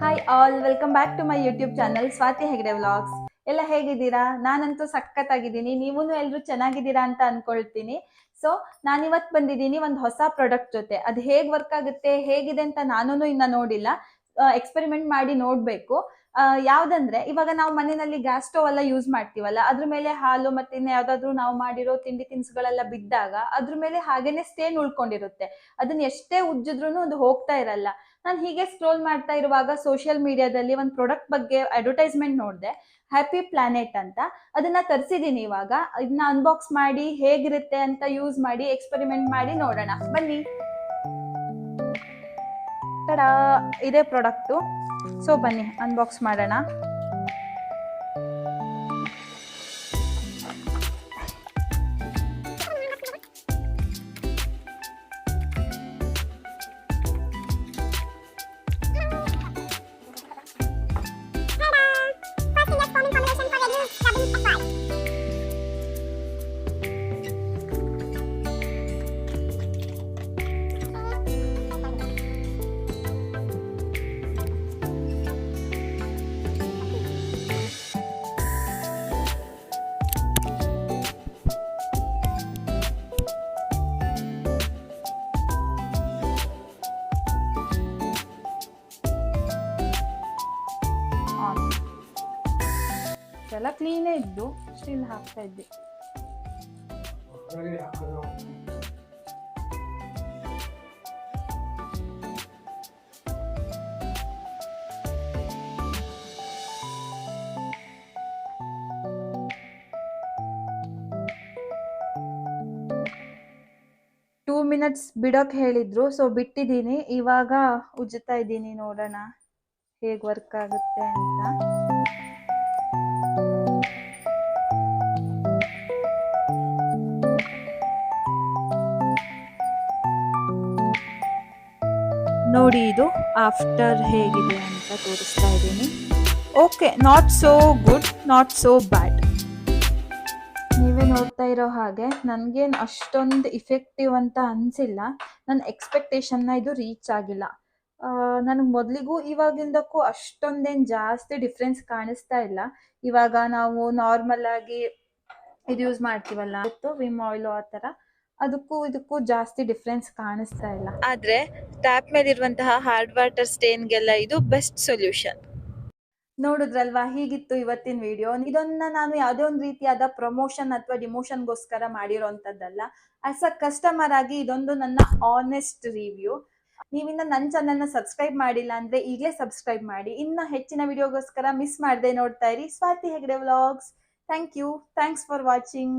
Hi all welcome back to my YouTube channel Swathi Hegde vlogs ಎಲ್ಲ ಹೇಗಿದ್ದೀರಾ? ನಾನಂತೂ ಸಖತ್ತಾಗಿದ್ದೀನಿ. ನೀವೂ ಎಲ್ಲರೂ ಚೆನ್ನಾಗಿದ್ದೀರಾ ಅಂತ ಅನ್ಕೊಳ್ತೀನಿ. ಸೊ ನಾನಿವತ್ತು ಬಂದಿದ್ದೀನಿ ಒಂದು ಹೊಸ ಪ್ರಾಡಕ್ಟ್ ಜೊತೆ. ಅದು ಹೇಗೆ ವರ್ಕ್ ಆಗುತ್ತೆ, ಹೇಗಿದೆ ಅಂತ ನಾನು ಇನ್ನ ನೋಡಿಲ್ಲ. ಎಕ್ಸ್ಪೆರಿಮೆಂಟ್ ಮಾಡಿ ನೋಡಬೇಕು. ಯಾವ್ದಂದ್ರೆ, ಇವಾಗ ನಾವು ಮನೆಯಲ್ಲಿ ಗ್ಯಾಸ್ ಸ್ಟೋವ್ ಎಲ್ಲ ಯೂಸ್ ಮಾಡ್ತೀವಲ್ಲ, ಅದ್ರ ಮೇಲೆ ಹಾಲು ಮತ್ತೆ ಇನ್ನ ಯಾವ್ದಾದ್ರು ನಾವು ಮಾಡಿರೋ ತಿಂಡಿ ತಿನಿಸುಗಳೆಲ್ಲ ಬಿದ್ದಾಗ ಅದ್ರ ಮೇಲೆ ಹಾಗೇನೆ ಸ್ಟೇನ್ ಉಳ್ಕೊಂಡಿರುತ್ತೆ. ಅದನ್ನ ಎಷ್ಟೇ ಉಜ್ಜಿದ್ರು ಅದು ಹೋಗ್ತಾ ಇರಲ್ಲ. ನಾನು ಹೀಗೆ ಸ್ಕ್ರೋಲ್ ಮಾಡ್ತಾ ಇರುವಾಗ ಸೋಷಿಯಲ್ ಮೀಡಿಯಾದಲ್ಲಿ ಒಂದು ಪ್ರಾಡಕ್ಟ್ ಬಗ್ಗೆ ಅಡ್ವರ್ಟೈಸ್ಮೆಂಟ್ ನೋಡಿದೆ ಹ್ಯಾಪಿ ಪ್ಲಾನೆಟ್ ಅಂತ. ಅದನ್ನ ತರಿಸಿದೀನಿ ಇವಾಗ. ಇದನ್ನ ಅನ್ಬಾಕ್ಸ್ ಮಾಡಿ ಹೇಗಿರುತ್ತೆ ಅಂತ ಯೂಸ್ ಮಾಡಿ ಎಕ್ಸ್ಪೆರಿಮೆಂಟ್ ಮಾಡಿ ನೋಡೋಣ. ಬನ್ನಿ. ತಡಾ ಇದೇ ಪ್ರಾಡಕ್ಟು ಸೊ ಬನ್ನಿ ಅನ್ಬಾಕ್ಸ್ ಮಾಡೋಣ. ಎಲ್ಲ ಕ್ಲೀನೇ ಇದ್ದು ಸ್ಟಿಲ್ ಹಾಕ್ತಾ ಇದ್ದೆ. ಟೂ ಮಿನಿಟ್ಸ್ ಬಿಡೋಕೆ ಹೇಳಿದ್ರು ಸೊ ಬಿಟ್ಟಿದ್ದೀನಿ. ಇವಾಗ ಉಜ್ಜುತ್ತಾ ಇದ್ದೀನಿ ನೋಡೋಣ ಹೇಗೆ ವರ್ಕ್ ಆಗುತ್ತೆ ಅಂತ. ನೋಡಿ ಇದು ಆಫ್ಟರ್ ಹೇಗಿದೆ ಅಂತ ತೋರಿಸ್ತಾ ಇದ್ದೀನಿ. Okay not so good not so bad ನೀವೇ ನೋಡ್ತಾ ಇರೋ ಹಾಗೆ ನನಗೇನು ಅಷ್ಟೊಂದು ಇಫೆಕ್ಟಿವ್ ಅಂತ ಅನಿಸಿಲ್ಲ. ನನ್ನ ಎಕ್ಸ್ಪೆಕ್ಟೇಷನ್ನ ಇದು ರೀಚ್ ಆಗಿಲ್ಲ. ನನಗೆ ಮೊದಲಿಗೂ ಇವಾಗಿಂದಕ್ಕೂ ಅಷ್ಟೊಂದೇನು ಜಾಸ್ತಿ ಡಿಫ್ರೆನ್ಸ್ ಕಾಣಿಸ್ತಾ ಇಲ್ಲ. ಇವಾಗ ನಾವು ನಾರ್ಮಲ್ ಆಗಿ ಇದು ಯೂಸ್ ಮಾಡ್ತೀವಲ್ಲ ವಿಮ್ ಆಯಿಲ್ ಆ ಥರ ಅದಕ್ಕೂ ಇದಕ್ಕೂ ಜಾಸ್ತಿ ಡಿಫ್ರೆನ್ಸ್ ಕಾಣಿಸ್ತಾ ಇಲ್ಲ. ಆದ್ರೆ ಟ್ಯಾಪ್ ಮೇಲಿರುವಂತಹ ಹಾರ್ಡ್ ವಾಟರ್ ಸ್ಟೇನ್ಗೆಲ್ಲ ಇದು ಬೆಸ್ಟ್ ಸೊಲ್ಯೂಷನ್ ನೋಡಿದ್ರಲ್ವಾ? ಹೀಗಿತ್ತು ಇವತ್ತಿನ ವಿಡಿಯೋ ಇದನ್ನ ನಾನು ಯಾವುದೇ ಒಂದು ರೀತಿಯಾದ ಪ್ರಮೋಷನ್ ಅಥವಾ ಡಿಮೋಷನ್ಗೋಸ್ಕರ ಮಾಡಿರೋಂಥದ್ದಲ್ಲ. ಆಸ್ ಅ ಕಸ್ಟಮರ್ ಆಗಿ ಇದೊಂದು ನನ್ನ ಆನೆಸ್ಟ್ ರಿವ್ಯೂ ನೀವಿನ್ನ ನನ್ನ ಚಾನಲ್ನ ಸಬ್ಸ್ಕ್ರೈಬ್ ಮಾಡಿಲ್ಲ ಅಂದ್ರೆ ಈಗಲೇ ಸಬ್ಸ್ಕ್ರೈಬ್ ಮಾಡಿ. ಇನ್ನ ಹೆಚ್ಚಿನ ವಿಡಿಯೋಗೋಸ್ಕರ ಮಿಸ್ ಮಾಡದೆ ನೋಡ್ತಾ ಇರಿ. Swathi Hegde vlogs thank you thanks for watching